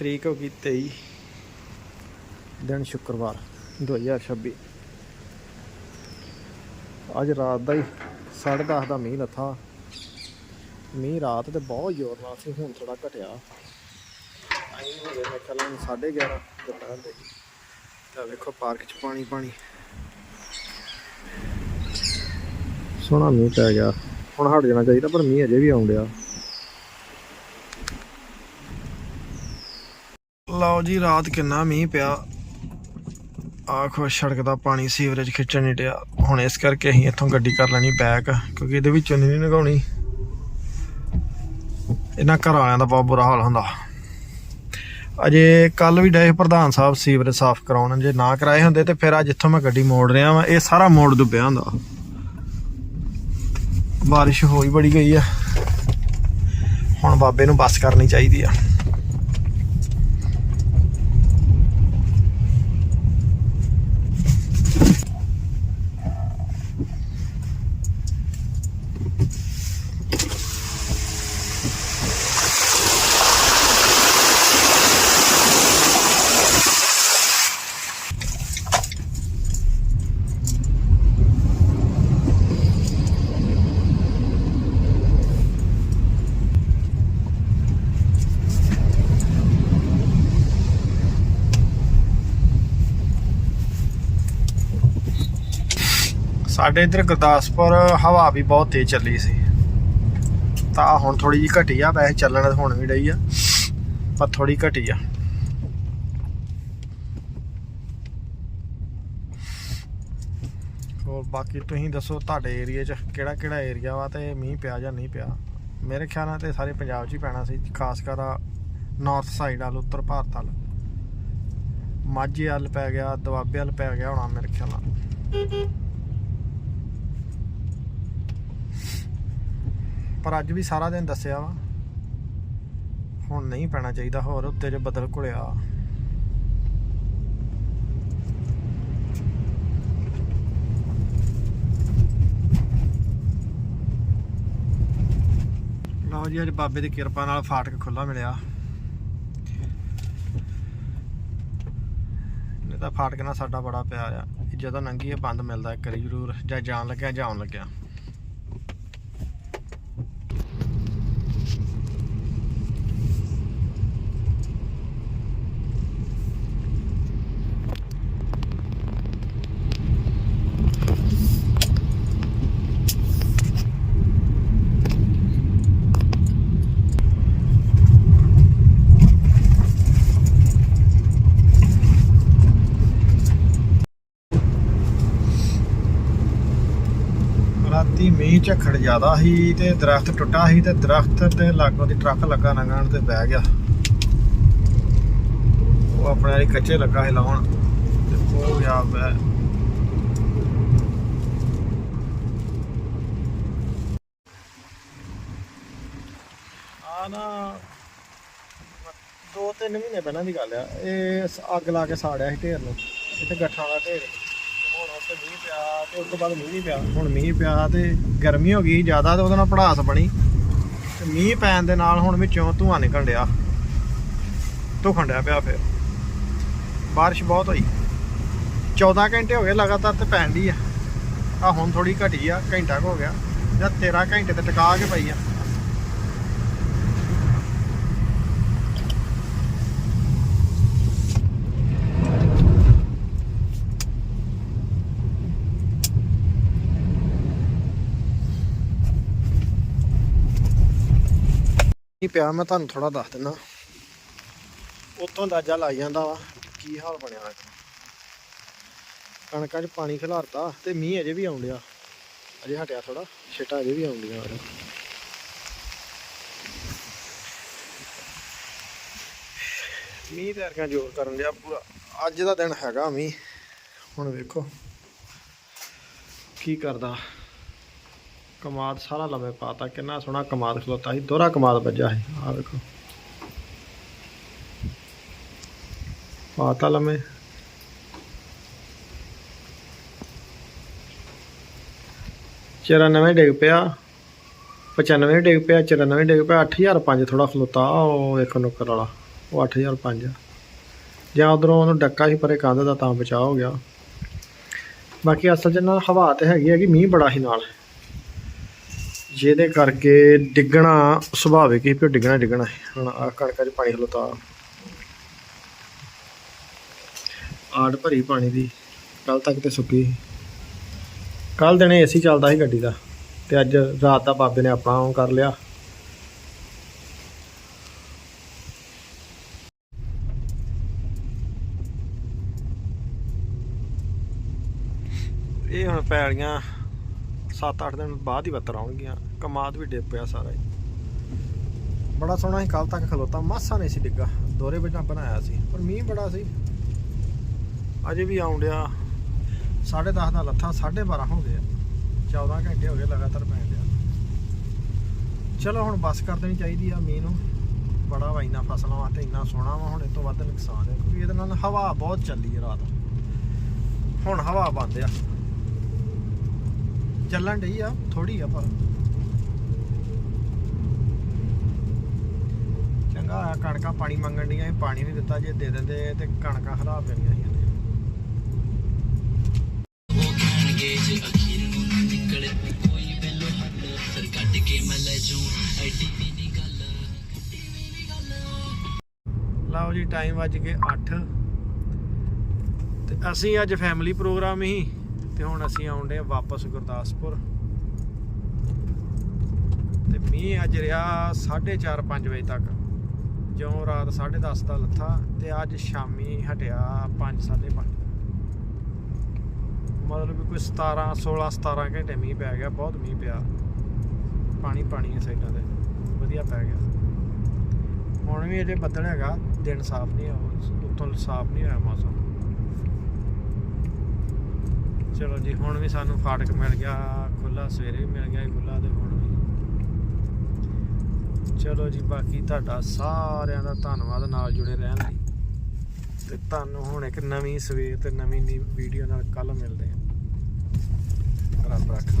ਤਰੀਕ ਹੋ ਗਈ 23 ਦਿਨ ਸ਼ੁੱਕਰਵਾਰ 2026 ਅੱਜ ਰਾਤ ਦਾ ਹੀ 10:30 ਦਾ ਮੀਂਹ ਲੱਥਾ। ਮੀਂਹ ਰਾਤ ਤੇ ਬਹੁਤ ਜ਼ੋਰ ਨਾਲ ਸੀ, ਹੁਣ ਥੋੜਾ ਘਟਿਆ। ਆਈ ਹੋ ਗਏ ਮੈਂ ਕੱਲ 11:30 ਦੁਪਹਿਰ ਦੇ। ਤਾਂ ਵੇਖੋ, ਪਾਰਕ 'ਚ ਪਾਣੀ ਪਾਣੀ। ਸੋਹਣਾ ਮੀਂਹ ਪੈ ਗਿਆ। ਹੁਣ ਹਟ ਜਾਣਾ ਚਾਹੀਦਾ, ਪਰ ਮੀਂਹ ਅਜੇ ਵੀ ਆਉਣ ਲਓ ਜੀ, ਰਾਤ ਕਿੰਨਾ ਮੀਂਹ ਪਿਆ। ਆਖੋ ਸੜਕ ਦਾ ਪਾਣੀ ਸੀਵਰੇਜ ਖਿੱਚਣ ਨਹੀਂ ਡਿਆ। ਹੁਣ ਇਸ ਕਰਕੇ ਅਸੀਂ ਇੱਥੋਂ ਗੱਡੀ ਕਰ ਲੈਣੀ ਬੈਕ ਕਿਉਂਕਿ ਇਹਦੇ ਵਿੱਚੋਂ ਨਹੀਂ ਲਗਾਉਣੀ ਇਹਨਾਂ ਘਰ ਵਾਲਿਆਂ ਦਾ ਬਹੁਤ ਬੁਰਾ ਹਾਲ ਹੁੰਦਾ। ਅਜੇ ਕੱਲ ਵੀ ਡਏ ਪ੍ਰਧਾਨ ਸਾਹਿਬ ਸੀਵਰੇਜ ਸਾਫ਼ ਕਰਾਉਣ, ਜੇ ਨਾ ਕਰਾਏ ਹੁੰਦੇ ਤੇ ਫਿਰ ਅੱਜ ਜਿੱਥੋਂ ਮੈਂ ਗੱਡੀ ਮੋੜ ਰਿਹਾ ਵਾਂ। ਇਹ ਸਾਰਾ ਮੋੜ ਡੁੱਬਿਆ ਹੁੰਦਾ। ਬਾਰਿਸ਼ ਹੋਈ ਬੜੀ ਗਈ ਆ। ਹੁਣ ਬਾਬੇ ਨੂੰ ਬੱਸ ਕਰਨੀ ਚਾਹੀਦੀ ਆ। ਸਾਡੇ ਇੱਧਰ ਗੁਰਦਾਸਪੁਰ ਹਵਾ ਵੀ ਬਹੁਤ ਤੇਜ਼ ਚੱਲੀ ਸੀ। ਤਾਂ ਹੁਣ ਥੋੜੀ ਜਿਹੀ ਘਟੀ ਆ, ਵੈਸੇ ਚੱਲਣ ਹੁਣ ਵੀ ਡਈ ਆ, ਪਰ ਥੋੜੀ ਘਟੀ ਆ। ਹੋਰ ਬਾਕੀ ਤੁਸੀਂ ਦੱਸੋ ਤੁਹਾਡੇ ਏਰੀਆ 'ਚ ਕਿਹੜਾ ਕਿਹੜਾ ਏਰੀਆ ਵਾ ਤੇ ਮੀਂਹ ਪਿਆ ਜਾਂ ਨਹੀਂ ਪਿਆ? ਮੇਰੇ ਖਿਆਲ ਨਾਲ ਤੇ ਸਾਰੇ ਪੰਜਾਬ 'ਚ ਹੀ ਪੈਣਾ ਸੀ, ਖਾਸ ਕਰ ਨਾਰਥ ਸਾਈਡ ਵੱਲ, ਉੱਤਰ ਭਾਰਤ ਵੱਲ। ਮਾਝੇ ਵੱਲ ਪੈ ਗਿਆ, ਦੁਆਬੇ ਵੱਲ ਪੈ ਗਿਆ ਹੋਣਾ ਮੇਰੇ ਖਿਆਲ ਨਾਲ। ਪਰ ਅੱਜ ਵੀ ਸਾਰਾ ਦਿਨ ਦੱਸਿਆ ਵਾ। ਹੁਣ ਨਹੀਂ ਪੈਣਾ ਚਾਹੀਦਾ ਹੋਰ, ਉੱਤੇ ਜੇ ਬਦਲ ਘੁਲਿਆ। ਲਓ ਜੀ, ਅੱਜ ਬਾਬੇ ਦੀ ਕਿਰਪਾ ਨਾਲ ਫਾਟਕ ਖੁੱਲਾ ਮਿਲਿਆ। ਨਹੀਂ ਤਾਂ ਫਾਟਕ ਨਾਲ ਸਾਡਾ ਬੜਾ ਪਿਆਰ ਆ। ਜਦੋਂ ਨੰਗੀ ਇਹ ਬੰਦ ਮਿਲਦਾ ਇੱਕ ਵਾਰੀ ਜ਼ਰੂਰ, ਜਾਂ ਜਾਣ ਲੱਗਿਆ ਜਾਂ ਆਉਣ ਲੱਗਿਆ। ਰਾਤੀ ਮੀਂਹ ਝੱਖੜ ਜ਼ਿਆਦਾ ਸੀ ਤੇ ਦਰਖਤ ਟੁੱਟਾ ਸੀ ਤੇ ਦਰਖਤ ਤੇ ਲਾਗੋਂ ਦੀ ਟਰੱਕ ਲੱਗਾ ਲੰਘਣ ਤੇ ਬਹਿ ਗਿਆ। ਉਹ ਆਪਣੇ ਵਾਲੀ ਕੱਚੇ ਲੱਗਾ ਸੀ ਲਾਉਣ ਤੇ ਉਹ ਗਿਆ ਬਹਿ ਆ ਦੋ ਤਿੰਨ ਮਹੀਨੇ ਪਹਿਲਾਂ ਦੀ ਗੱਲ ਆ। ਇਹ ਅੱਗ ਲਾ ਕੇ ਸਾੜਿਆ ਸੀ ਢੇਰ ਨੂੰ। ਇੱਥੇ ਗੱਠਾਂ ਦਾ ਢੇਰ। ਤੇ ਮੀਂਹ ਪਿਆ ਤੇ ਉਸ ਤੋਂ ਬਾਅਦ ਮੀਂਹ ਨਹੀਂ ਪਿਆ। ਹੁਣ ਮੀਂਹ ਪਿਆ ਤੇ ਗਰਮੀ ਹੋ ਗਈ ਜ਼ਿਆਦਾ ਤੇ ਉਹਦੇ ਨਾਲ ਪੜਾਸ ਬਣੀ। ਤੇ ਮੀਂਹ ਪੈਣ ਦੇ ਨਾਲ ਹੁਣ ਵਿੱਚੋਂ ਧੂਆਂ ਨਿਕਲ ਡਿਆ। ਧੁਖਣ ਡਿਆ ਪਿਆ ਫਿਰ। ਬਾਰਿਸ਼ ਬਹੁਤ ਹੋਈ। 14 ਘੰਟੇ ਹੋ ਗਏ ਲਗਾਤਾਰ ਤੇ ਪੈਣ ਦੀ ਆ। ਆ ਹੁਣ ਥੋੜੀ ਘਟੀ ਆ, ਘੰਟਾ ਕੁ ਹੋ ਗਿਆ। ਜਾਂ 13 ਘੰਟੇ ਤੇ ਟਿਕਾ ਕੇ ਪਈ ਆ। ਕੀ ਪਿਆ? ਮੈਂ ਤੁਹਾਨੂੰ ਥੋੜਾ ਦੱਸ ਦਿੰਦਾ। ਉਤੋਂ ਅੰਦਾਜ਼ਾ ਲਾਈ ਜਾਂਦਾ ਵਾ ਕੀ ਹਾਲ ਬਣਿਆ ਹੈ ਕਣਕਾਂ 'ਚ ਪਾਣੀ ਖਿਲਾਰਤਾ ਤੇ ਮੀਂਹ ਅਜੇ ਵੀ ਆਉਣ ਡਿਆ। ਅਜੇ ਹਟਿਆ ਥੋੜਾ ਛਿੱਟਾ ਅਜੇ ਵੀ ਆਉਣ ਡਿਆ ਉਹਦੇ। ਮੀਂਹ ਤੇ ਜ਼ੋਰ ਕਰਨ ਡਿਆ ਪੂਰਾ। ਅੱਜ ਦਾ ਦਿਨ ਹੈਗਾ ਮੀਂਹ। ਹੁਣ ਵੇਖੋ ਕੀ ਕਰਦਾ। ਕਮਾਦ ਸਾਰਾ ਲੰਮੇ ਪਾਤਾ, ਕਿੰਨਾ ਸੋਹਣਾ ਕਮਾਦ ਖਲੋਤਾ ਸੀ, ਦੋਹਰਾ ਕਮਾਦ ਵੱਜਾ ਸੀ। ਆ ਵੇਖੋ। ਪਾਤਾ ਲੰਮੇ ਨਵੇਂ ਡਿੱਗ ਪਿਆ 95 ਡਿੱਗ ਪਿਆ 94 ਡਿੱਗ ਪਿਆ 8005 ਥੋੜਾ ਖਲੋਤਾ, ਉਹ ਇੱਕ ਨੁੱਕਰ ਵਾਲਾ, ਉਹ 8005 ਆ ਜਾਂ ਉਧਰੋਂ ਉਹਨੂੰ ਡੱਕਾ ਸੀ, ਪਰੇ ਕੰਧ ਦਾ ਤਾਂ ਬਚਾਅ ਹੋ ਗਿਆ। ਬਾਕੀ ਅਸਲ 'ਚ ਨਾ ਹਵਾ ਤੇ ਹੈਗੀ ਹੈ ਕਿ ਮੀਂਹ ਬੜਾ ਸੀ ਨਾਲ। ਜਿਹਦੇ ਕਰਕੇ ਡਿੱਗਣਾ ਸੁਭਾਵਿਕ ਹੀ ਵੀ ਡਿੱਗਣਾ ਡਿੱਗਣਾ ਹੁਣ ਆ ਕਣਕਾਂ 'ਚ ਪਾਣੀ ਖਲੋਤਾ ਆੜ ਭਰੀ ਪਾਣੀ ਦੀ ਕੱਲ ਤੱਕ ਤੇ ਸੁੱਕੀ ਕੱਲ ਦਿਨੇ ਏਸੀ ਚੱਲਦਾ ਸੀ ਗੱਡੀ ਦਾ ਤੇ ਅੱਜ ਰਾਤ ਦਾ ਬਾਬੇ ਨੇ ਆਪਣਾ ਉਹ ਕਰ ਲਿਆ। ਇਹ ਹੁਣ ਪੈਲੀਆਂ 7-8 ਦਿਨ ਬਾਅਦ ਹੀ ਬੱਤਰ ਆਉਣਗੀਆਂ। ਕਮਾਦ ਵੀ ਡਿੱਗ ਪਿਆ ਸਾਰਾ ਹੀ। ਬੜਾ ਸੋਹਣਾ ਸੀ ਕੱਲ ਤੱਕ ਖਲੋਤਾ। ਮਾਸਾ ਨਹੀਂ ਸੀ ਡਿੱਗਾ। ਦੋਰੇ ਵਿੱਚ ਬਣਾਇਆ ਸੀ। ਪਰ ਮੀਂਹ ਬੜਾ ਸੀ। ਅਜੇ ਵੀ ਆਉਣ ਡਿਆ। 10:30 ਦਾ ਲੱਥਾ 12:30 ਹੋ ਗਏ ਆ। 14 ਘੰਟੇ ਹੋ ਗਏ ਲਗਾਤਾਰ ਪੈਣ ਡਿਆ। ਚਲੋ ਹੁਣ ਬੱਸ ਕਰ ਦੇਣੀ ਚਾਹੀਦੀ ਆ ਮੀਂਹ ਨੂੰ। ਬੜਾ ਵਾ ਇੰਨਾ ਫਸਲਾਂ ਵਾਸਤੇ, ਇੰਨਾ ਸੋਹਣਾ ਵਾ। ਹੁਣ ਇਹ ਤੋਂ ਵੱਧ ਨੁਕਸਾਨ ਹੈ। ਕਿਉਂਕਿ ਇਹਦੇ ਨਾਲ ਹਵਾ ਬਹੁਤ ਚੱਲੀ ਹੈ ਰਾਤ। ਹੁਣ ਹਵਾ ਬੰਦ ਆ। ਚੱਲਣ ਡਈ ਆ ਥੋੜੀ ਆ ਪਰ। ਚੰਗਾ ਆ ਕਣਕਾਂ ਪਾਣੀ ਮੰਗਣ ਡੀਆਂ ਸੀ, ਪਾਣੀ ਨਹੀਂ ਦਿੱਤਾ ਜੇ ਦੇ ਦਿੰਦੇ ਤੇ ਕਣਕਾਂ ਖਰਾਬ ਪੈਣੀਆਂ ਸੀ। ਉਹ ਕਹਿਣਗੇ ਜੇ ਅਖੀਰ ਨੂੰ ਨਿਕਲੇ ਕੋਈ ਪਹਿਲੋ ਹੱਲ ਫਿਰ ਕੱਢ ਕੇ ਮੈਂ ਲੈ ਗੱਲ ਐਡੀ ਵੀ ਨਹੀਂ ਗੱਲ। ਲਓ ਜੀ ਟਾਈਮ ਵੱਜ ਕੇ 8 ਤੇ ਅਸੀਂ ਅੱਜ ਫੈਮਿਲੀ ਪ੍ਰੋਗਰਾਮ ਹੀ ਤੇ ਹੁਣ ਅਸੀਂ ਆਉਂਦੇ ਆ ਵਾਪਸ ਗੁਰਦਾਸਪੁਰ। ਤੇ ਮੀਂਹ ਅੱਜ ਰਿਹਾ 4:30 5 ਵਜੇ ਤੱਕ। ਜਿਉਂ ਰਾਤ 10:30 ਦਾ ਲੱਥਾ ਤੇ ਅੱਜ ਸ਼ਾਮੀ ਹਟਿਆ 5 5:30 ਮਤਲਬ ਵੀ ਕੋਈ 17 16 17 ਘੰਟੇ ਮੀਂਹ ਪੈ ਗਿਆ, ਬਹੁਤ ਮੀਂਹ ਪਿਆ। ਪਾਣੀ ਪਾਣੀ ਹੈ ਸਾਈਡਾਂ ਤੇ, ਵਧੀਆ ਪੈ ਗਿਆ। ਹੁਣ ਵੀ ਅਜੇ ਬੱਦਲ ਹੈਗਾ, ਦਿਨ ਸਾਫ਼ ਨਹੀਂ ਹੋਇਆ ਉੱਤੋਂ ਸਾਫ਼ ਨਹੀਂ ਹੋਇਆ ਮੌਸਮ। ਚਲੋ ਜੀ, ਹੁਣ ਵੀ ਸਾਨੂੰ ਫਾਟਕ ਮਿਲ ਗਿਆ ਖੁੱਲਾ ਸਵੇਰੇ ਵੀ ਮਿਲ ਗਿਆ ਖੁੱਲਾ ਤੇ ਹੁਣ ਵੀ। ਚਲੋ ਜੀ, ਬਾਕੀ ਤੁਹਾਡਾ ਸਾਰਿਆਂ ਦਾ ਧੰਨਵਾਦ ਨਾਲ ਜੁੜੇ ਰਹਿਣ ਲਈ। ਤੇ ਤੁਹਾਨੂੰ ਹੁਣ ਇੱਕ ਨਵੀਂ ਸਵੇਰ ਤੇ ਨਵੀਂ ਨੀ ਵੀਡੀਓ ਨਾਲ ਕੱਲ ਮਿਲਦੇ ਹਾਂ। ਰੱਬ ਰੱਖ।